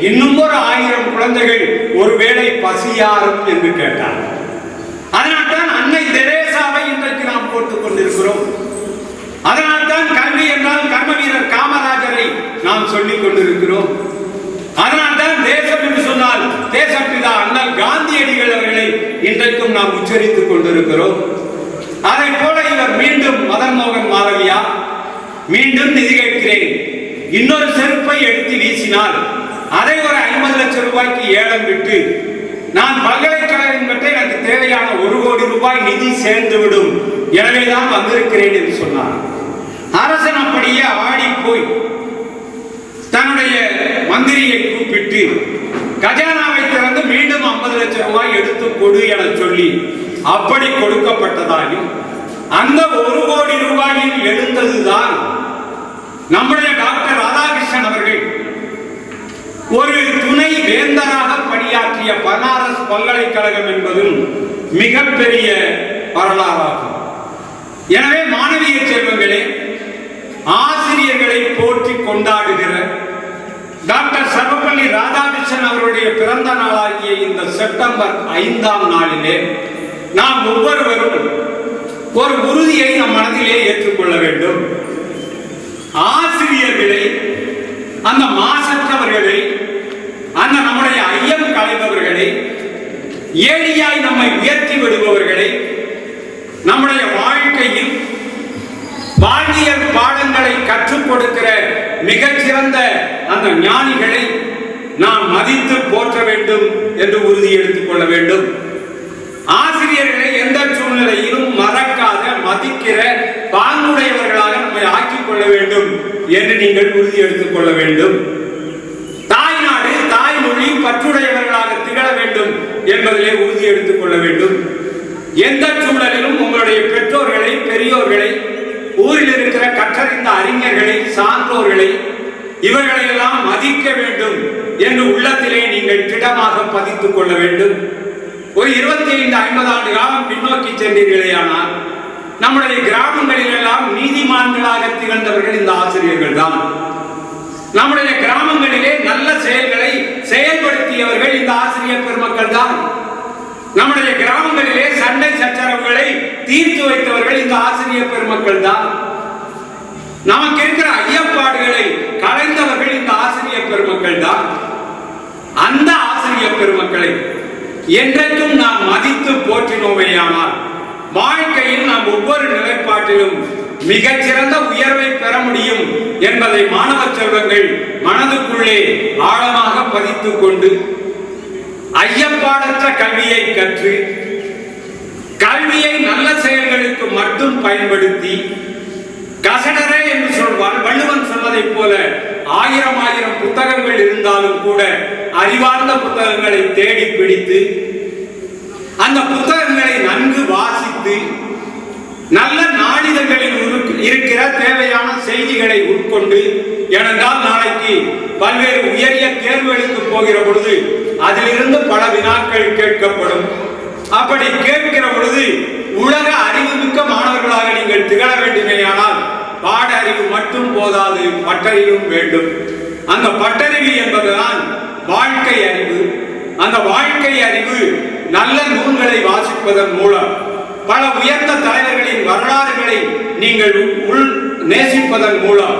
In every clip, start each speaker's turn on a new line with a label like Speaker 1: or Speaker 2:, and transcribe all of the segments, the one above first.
Speaker 1: இன்னும் ஒரு ஆயிரம் குழந்தைகள் ஒருவேளை பசியாரும் என்று கேட்டார். அதனால்தான் அன்னை தெரேசாவை இன்றைக்கு நாம் போட்டுக் கொண்டிருக்கிறோம். அதனால்தான் கல்வி என்றால் கர்ம வீரர் காமராஜரை நாம் சொல்லிக் கொண்டிருக்கிறோம். அதனால்தான் தேசம் என்று சொன்னால் தேசப்பிதா அண்ணல் காந்தியடிகள் அவர்களை இன்றைக்கும் நாம் உச்சரித்துக் கொண்டிருக்கிறோம். அதை போல இவர் மீண்டும் மதன் மோகன் மாளவியா மீண்டும் நிதி கேட்கிறேன். இன்னொரு செருப்பை எடுத்து வீசினால் அதை ஒரு ஐம்பது லட்சம் ரூபாய்க்கு ஏலம் விட்டு நான் பல்கலைக்கழகம் கட்ட எனக்கு தேவையான ஒரு கோடி ரூபாய் நிதி சேர்ந்து விடும் எனவேதான் வந்திருக்கிறேன் என்று சொன்னார். அரசன் அப்படியே ஆடி போய் தன்னுடைய மந்திரியை கூப்பிட்டு கஜானாவை திறந்து மீண்டும் 50 லட்சம் ரூபாய் எடுத்து கொடு என சொல்லி அப்படி கொடுக்கப்பட்டதாயும் அந்த ஒரு கோடி ரூபாயில் எழுந்ததுதான் நம்முடைய டாக்டர் ராதாகிருஷ்ணன் அவர்கள் ஒரு துணை வேந்தராக பணியாற்றிய பனாரஸ் பல்கலைக்கழகம் என்பதும் மிகப்பெரிய வரலாறாகும். எனவே மாணவிய செல்வங்களே ஆசிரியர்களை போற்றி கொண்டாடுகிற டாக்டர் சர்வப்பள்ளி ராதாகிருஷ்ணன் அவருடைய பிறந்த நாளாகிய இந்த செப்டம்பர் ஐந்தாம் நாளிலே நாம் ஒவ்வொருவரும் ஒரு உறுதியை நம் மனதிலே ஏற்றுக்கொள்ள வேண்டும் ஆசிரியர்களை அந்த மாசற்றவர்களை அந்த நம்முடைய ஐயம் கலைபவர்களை ஏழியாய் நம்மை உயர்த்தி விடுபவர்களை நம்முடைய வாழ்க்கையில் பாண்டியல் பாடங்களை கற்றுக் கொடுக்கிற மிகச்சிறந்த அந்த ஞானிகளை நாம் மதித்து போற்ற வேண்டும் என்று உறுதி எடுத்துக் கொள்ள வேண்டும். ஆசிரியர்களை எந்த சூழ்நிலையிலும் மறக்காத மதிக்கிற பாங்குடையவர்களாக நம்மை ஆக்கிக் கொள்ள வேண்டும் என்று நீங்கள் உறுதி எடுத்துக் கொள்ள வேண்டும் தாய்நாடு தாய்மொழி பற்றுடையவர்களாக திகழ வேண்டும் என்பதிலே உறுதி எடுத்துக் கொள்ள வேண்டும். எந்த சூழலிலும் உங்களுடைய பெற்றோர்களை பெரியோர்களை ஊரில் இருக்கிற கற்றறிந்த அறிஞர்களை சான்றோர்களை இவர்களை எல்லாம் மதிக்க வேண்டும் என்று உள்ளத்திலே நீங்கள் திடமாக பதித்துக் கொள்ள வேண்டும். ஒரு இருபத்தி ஐந்து ஐம்பது ஆண்டு காலம் பின்னோக்கி சென்றீர்களேயானால் நம்முடைய கிராமங்களில் எல்லாம் நீதிமான்களாக திகழ்ந்தவர்கள் இந்த ஆசிரியர்கள் தான். நம்முடைய கிராமங்களிலே நல்ல செயல்களை செயல்படுத்தியவர்கள் இந்த ஆசிரியர் பெருமக்கள் தான். நம்முடைய கிராமங்களிலே சண்டை சச்சரவுகளை தீர்த்து வைத்தவர்கள் இந்த ஆசிரியர் பெருமக்கள் தான். நமக்கு இருக்கிற ஐயப்பாடுகளை கலைந்தவர்கள் இந்த ஆசிரியர் பெருமக்கள் தான். அந்த ஆசிரியர் பெருமக்களை என்றைக்கும் நாம் மதித்து போற்றினோமேயானால் வாழ்க்கையில் நாம் ஒவ்வொரு நிலைப்பாட்டிலும் மிகச்சிறந்த உயர்வை பெற முடியும் என்பதை மாணவ செல்வங்கள் மனதுக்குள்ளே ஆழமாக பதித்துக் கொண்டு ஐயப்பாடற்ற கல்வியை கற்று கல்வியை நல்ல செயல்களுக்கு மட்டும் பயன்படுத்தி கசடரே என்று சொல்வார் வள்ளுவன் சொன்னதைப் போல ஆயிரம் ஆயிரம் புத்தகங்கள் இருந்தாலும் கூட அறிவார்ந்த புத்தகங்களை தேடி பிடித்து அந்த புத்தகங்களை நன்கு வாசித்து நல்ல நாளிதழ்களில் இருக்கிற தேவையான செய்திகளை உட்கொண்டு ஏனென்றால் நாளைக்கு பல்வேறு உயரிய தேர்வுகளுக்கு போகிற பொழுது அதிலிருந்து பல வினாக்கள் கேட்கப்படும். அப்படி கேட்கிற பொழுது உலக அறிவுமிக்க மாணவர்களாக நீங்கள் திகழ வேண்டுமேயானால் பாட அறிவு மட்டும் போதாது பட்டறிவும் வேண்டும். அந்த பட்டறிவு என்பதுதான் வாழ்க்கை அறிவு. அந்த வாழ்க்கை அறிவு நல்ல நூல்களை வாசிப்பதன் மூலம் பல உயர்ந்த தலைவர்களின் வரலாறுகளை நீங்கள் உள் நேசிப்பதன் மூலம்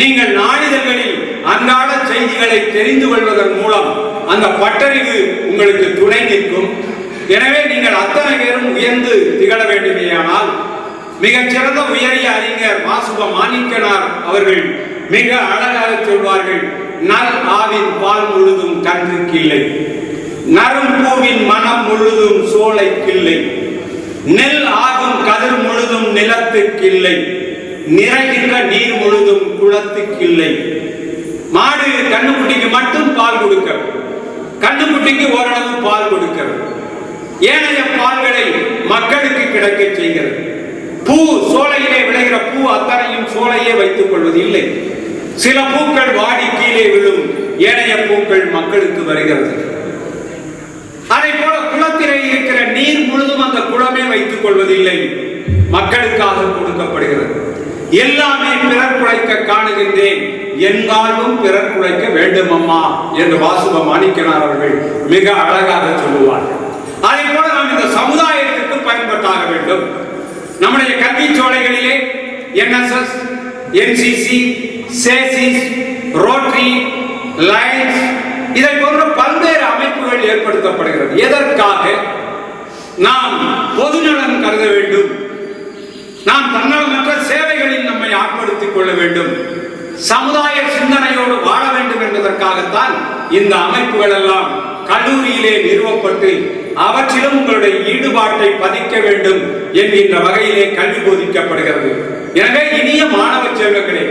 Speaker 1: நீங்கள் நாளிதழ்களில் அன்றாட செய்திகளை தெரிந்து கொள்வதன் மூலம் அந்த பட்டறிவு உங்களுக்கு துணை நிற்கும். எனவே நீங்கள் அத்தனை பேரும் உயர்ந்து திகழ வேண்டுமேயானால் மிகச்சிறந்த உயரிய அறிஞர் மாசுப மாணிக்கனார் அவர்கள் மிக அழகாக சொல்வார்கள் நல் ஆவின் பால் முழுதும் கன்றுக்கு இல்லை நரும் பூவின் மனம் முழுதும் சோலைக்கில்லை. நெல் ஆகும் கதிர் முழுதும் நிலத்துக்கில்லை. நிறைகின்ற நீர் முழுதும் குளத்துக்கில்லை. மாடு கண்ணுக்குட்டிக்கு மட்டும் பால் கொடுக்க கண்ணுக்குட்டிக்கு ஓரளவு பால் கொடுக்கிறது. ஏனைய பால்களை மக்களுக்கு கிடைக்க செய்கிறது. பூ சோலையிலே விளைகிற பூ அத்தனையும் சோலையே வைத்துக் கொள்வது இல்லை சில பூக்கள் வாடி கீழே விழும். ஏனைய பூக்கள் மக்களுக்கு வருகிறது. அதை போல குளத்திலே இருக்கிற நீர் முழுதும் அந்த குளமே வைத்துக் கொள்வதில்லை. மக்களுக்காக கொடுக்கப்படுகிறது. எல்லாமே பிறர் குழைக்க காணுகின்றேன். எங்காலும் பிறர் குழைக்க வேண்டும் அம்மா என்று வாசுவ மாணிக்கனார் அவர்கள் மிக அழகாக சொல்லுவார்கள் அதே போல நாம் இந்த சமுதாயத்திற்கு பயன்பட்டாக வேண்டும். நம்முடைய கல்வி சோலைகளிலே என்எஸ்எஸ் என்சிசி சேசிஸ் ரோட்டரி லைன்ஸ் இதை போன்ற பல்வேறு அமைப்புகள் ஏற்படுத்தப்படுகிறது. எதற்காக? நாம் பொதுநலன் கருத வேண்டும். நாம் தன்னலமற்ற சேவைகளில் நம்மை ஆட்படுத்திக் கொள்ள வேண்டும். சமுதாய சிந்தனையோடு வாழ வேண்டும் என்பதற்காகத்தான் இந்த அமைப்புகள் எல்லாம் கல்லூரியிலே நிறுவப்பட்டு அவற்றிலும் உங்களுடைய ஈடுபாட்டை பதிக்க வேண்டும் என்கின்ற வகையிலே கல்வி போதிக்கப்படுகிறது. எனவே இனிய மாணவ செல்வங்களே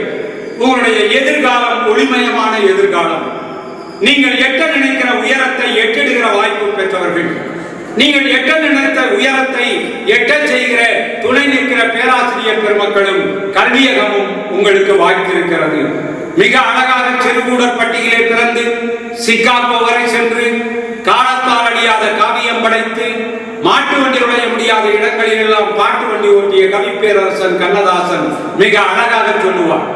Speaker 1: உங்களுடைய எதிர்காலம் ஒளிமயமான எதிர்காலம். நீங்கள் எட்ட நினைக்கிற உயரத்தை எட்டிடுகிற வாய்ப்பு பெற்றவர்கள் நீங்கள் எட்ட நினைத்த உயரத்தை எட்ட செய்கிற துணை நிற்கிற பேராசிரியர் பெருமக்களும் கல்வியகமும் உங்களுக்கு வாய்த்திருக்கிறது. மிக அழகாக சிறுகூடர் பட்டியலே பிறந்து சிக்காகோ வரை சென்று காலத்தால் அழியாத காவியம் படைத்து மாட்டு வண்டி உடைய முடியாத இடங்களில் எல்லாம் பாட்டு வண்டி ஓட்டிய கவி பேரரசன் கண்ணதாசன் மிக அழகாக சொல்லுவார்.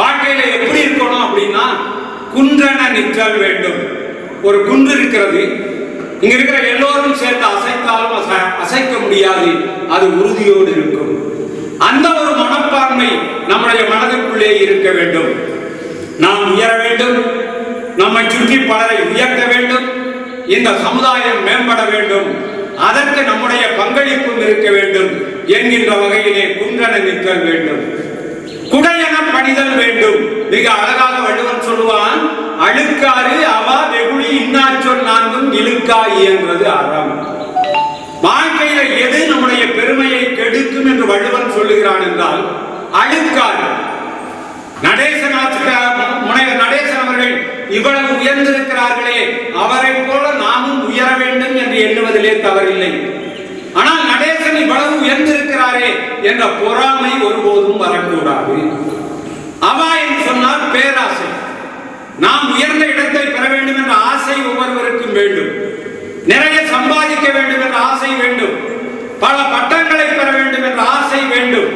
Speaker 1: வாழ்க்கையில எப்படி இருக்கணும் அப்படின்னா குன்றன நிற்றல் வேண்டும். ஒரு குன்று இருக்கிறது இங்க இருக்கிற எல்லோரும் சேர்ந்து அசைத்தாலும் அசைக்க முடியாது. அது உறுதியோடு இருக்கும். அந்த ஒரு மனப்பான்மை நம்முடைய மனதிற்குள்ளே இருக்க வேண்டும். நாம் உயர வேண்டும். நம்மை சுற்றி பலரை உயர்த்த வேண்டும். இந்த சமுதாயம் மேம்பட வேண்டும். அதற்கு நம்முடைய பங்களிப்பும் இருக்க வேண்டும். என்கின்ற வகையிலே குன்றென நிற்க வேண்டும். குடையென பணிதல் வேண்டும். மிக அழகாக வள்ளுவன் சொல்லுவான் அழுக்காறு அவா வெகுளி இன்னாச்சொல் நான்கும் இழுக்கா இயன்றது அறம். வாழ்க்கையில எது நம்முடைய பெருமையை கெடுக்கும் என்று வள்ளுவன் சொல்லுகிறான் என்றால் அழுக்காறு. நடேசன் முனைவர் நடேசன் அவர்கள் இவ்வளவு உயர்ந்திருக்கிறார்களே அவரை போல நாமும் உயர வேண்டும் என்று எண்ணுவதிலே தவறில்லை. ஆனால் நடே என்ற பொறாமை ஒருபோதும் வரக்கூடாது. அவா என்று சொன்னால் பேராசை. நாம் உயர்ந்த இடத்தை பெற வேண்டும் என்ற ஆசை ஒவ்வொருவருக்கும் வேண்டும். நிறைய சம்பாதிக்க வேண்டும் என்ற ஆசை வேண்டும். பல பட்டங்களை பெற வேண்டும் என்ற ஆசை வேண்டும்.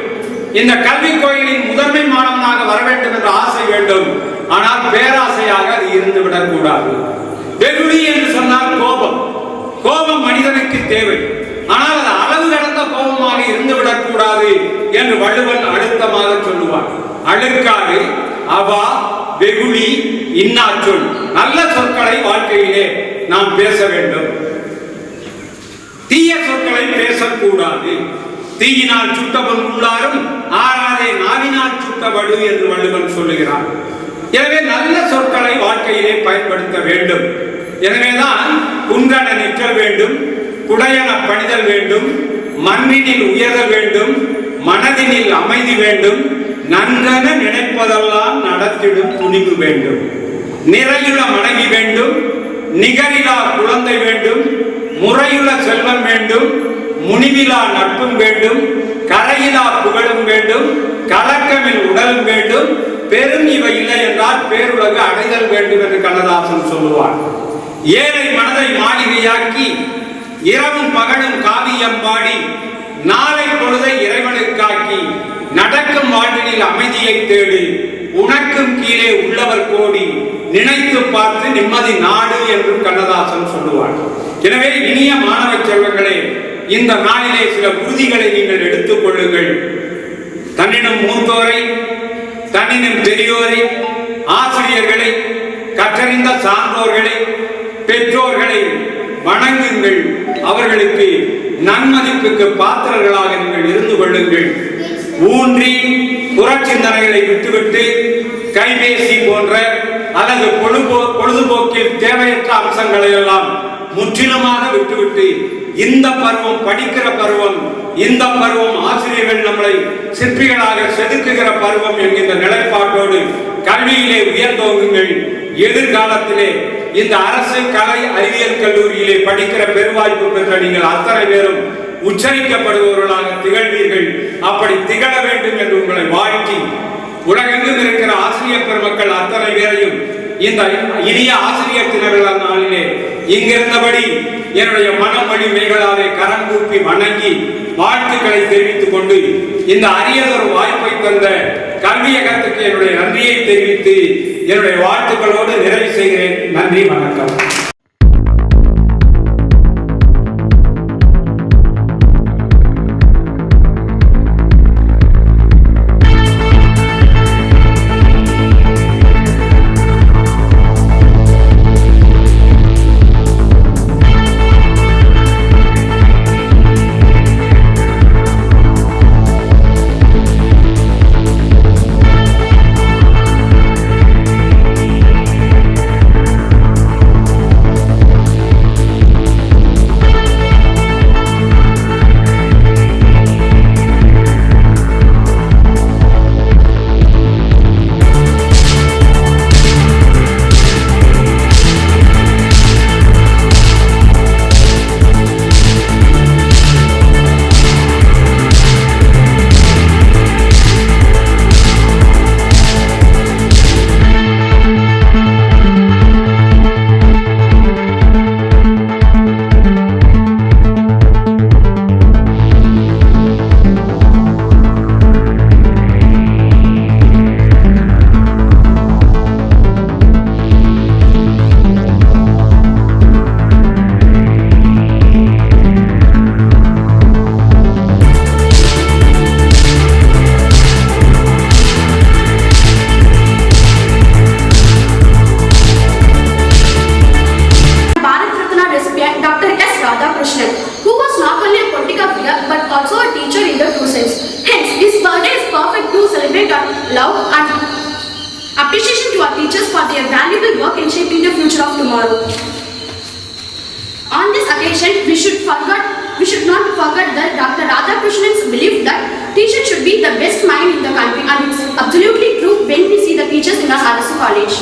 Speaker 1: இந்த கல்வி கோயிலின் முதன்மை மாணவனாக வர வேண்டும் என்ற ஆசை வேண்டும். ஆனால் பேராசையாக அது இருந்து விடக்கூடாது வெகுளி என்று சொன்னால் கோபம். கோபம் மனிதனுக்கு தேவை ஆனால் அது அளவு கடந்த கோபமாக இருந்து விடக்கூடாது என்று வள்ளுவன் அழுத்தமாக சொல்லுவான். அழுக்காறு அவா வெகுளி இன்னாச்சொல் நல்ல சொற்களை வாழ்க்கையிலே நாம் பேச வேண்டும். தீய சொற்களை பேசக்கூடாது. தீயினால் சுட்டவன் உள்ளாரும் ஆறாதே நாவினால் சுட்டவடு என்று வள்ளுவன் சொல்லுகிறான். எனவே நல்ல சொற்களை வாழ்க்கையிலே பயன்படுத்த வேண்டும். எனவேதான் குன்றன நிற்க வேண்டும் குடையன பணிதல் வேண்டும் மண்ணினில் உயர வேண்டும் மனதினில் அமைதி வேண்டும் நன்றென நினைப்பதெல்லாம் நடத்திடும் துணிவு வேண்டும். நிறையுள்ள மனைவி வேண்டும் நிகரிலா குழந்தை வேண்டும் முறையுள்ள செல்வம் வேண்டும் முனிவிலா நட்பும் வேண்டும் கரையிலா புகழும் வேண்டும் கலக்கமில் உடலும் வேண்டும் பெரும் இவை இல்லை என்றால் பேருலக அடைதல் வேண்டும் என்று கண்ணதாசன் சொல்லுவார் ஏழை மனதை மாளிகையாக்கி இரவும் பகலும் காவியம் பாடி நாளை பொழுதை இறைவனுக்காக்கி நடக்கும் வாழ்வினில் அமைதியை தேடு. உனக்கும் கீழே உள்ளவர் கோடி நினைத்து பார்த்து நிம்மதி நாடு என்றும் கண்ணதாசன் சொல்லுவார். எனவே இனிய மாணவ செல்வங்களே இந்த நாளிலே சில உறுதிகளை நீங்கள் எடுத்துக் கொள்ளுங்கள். தன்னிடம் மூத்தோரை தன்னிடம் பெரியோரை ஆசிரியர்களை கற்றறிந்த சான்றோர்களை பெற்றோர்களை வணங்குங்கள். அவர்களுக்கு நன்மதிப்புக்கு பாத்திரர்களாக நீங்கள் இருந்து கொள்ளுங்கள். ஊன்றி புறச்சிந்தனைகளை விட்டுவிட்டு கைபேசி போன்ற அல்லது பொழுதுபோ பொழுதுபோக்கில் தேவையற்ற அம்சங்களை எல்லாம் முற்றிலுமாக விட்டுவிட்டு இந்த பருவம் படிக்கிற பருவம் இந்த பருவம் ஆசிரியர்கள் நம்மளை சிற்பிகளாக செதுக்குகிற பருவம் என்கின்ற நிலைப்பாட்டோடு கல்வியிலே உயர்ந்தோங்குங்கள். எதிர்காலத்திலே இந்த அரசு கலை அறிவியல் கல்லூரியிலே படிக்கிற பெருவாய்ப்பு பெற்ற நீங்கள் அத்தனை பேரும் உச்சரிக்கப்படுபவர்களாக திகழ்வீர்கள். அப்படி திகழ வேண்டும் என்று உங்களை வாழ்த்தி உலகெங்கும் இருக்கிற ஆசிரியர் பெருமக்கள் அத்தனை பேரையும் இந்த இனிய ஆசிரியர் தினவிழா நாளிலே இங்கிருந்தபடி என்னுடைய மன மேகலாவை கரம் கூப்பி வணங்கி வாழ்த்துக்களை தெரிவித்துக் கொண்டு இந்த அரியதொரு வாய்ப்பை தந்த கல்வியகத்துக்கு என்னுடைய நன்றியை தெரிவித்து என்னுடைய வாழ்த்துக்களோடு நிறைவு செய்கிறேன். நன்றி வணக்கம்.
Speaker 2: forget that Dr. Radhakrishnan's belief that teachers should be the best mind in the country and it's absolutely true when we see the teachers in our RSU college.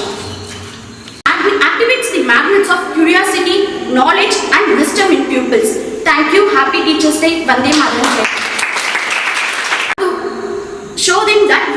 Speaker 2: And it activates the magnets of curiosity, knowledge and wisdom in pupils. Thank you. Happy Teachers Day. Vande Mataram. to show them that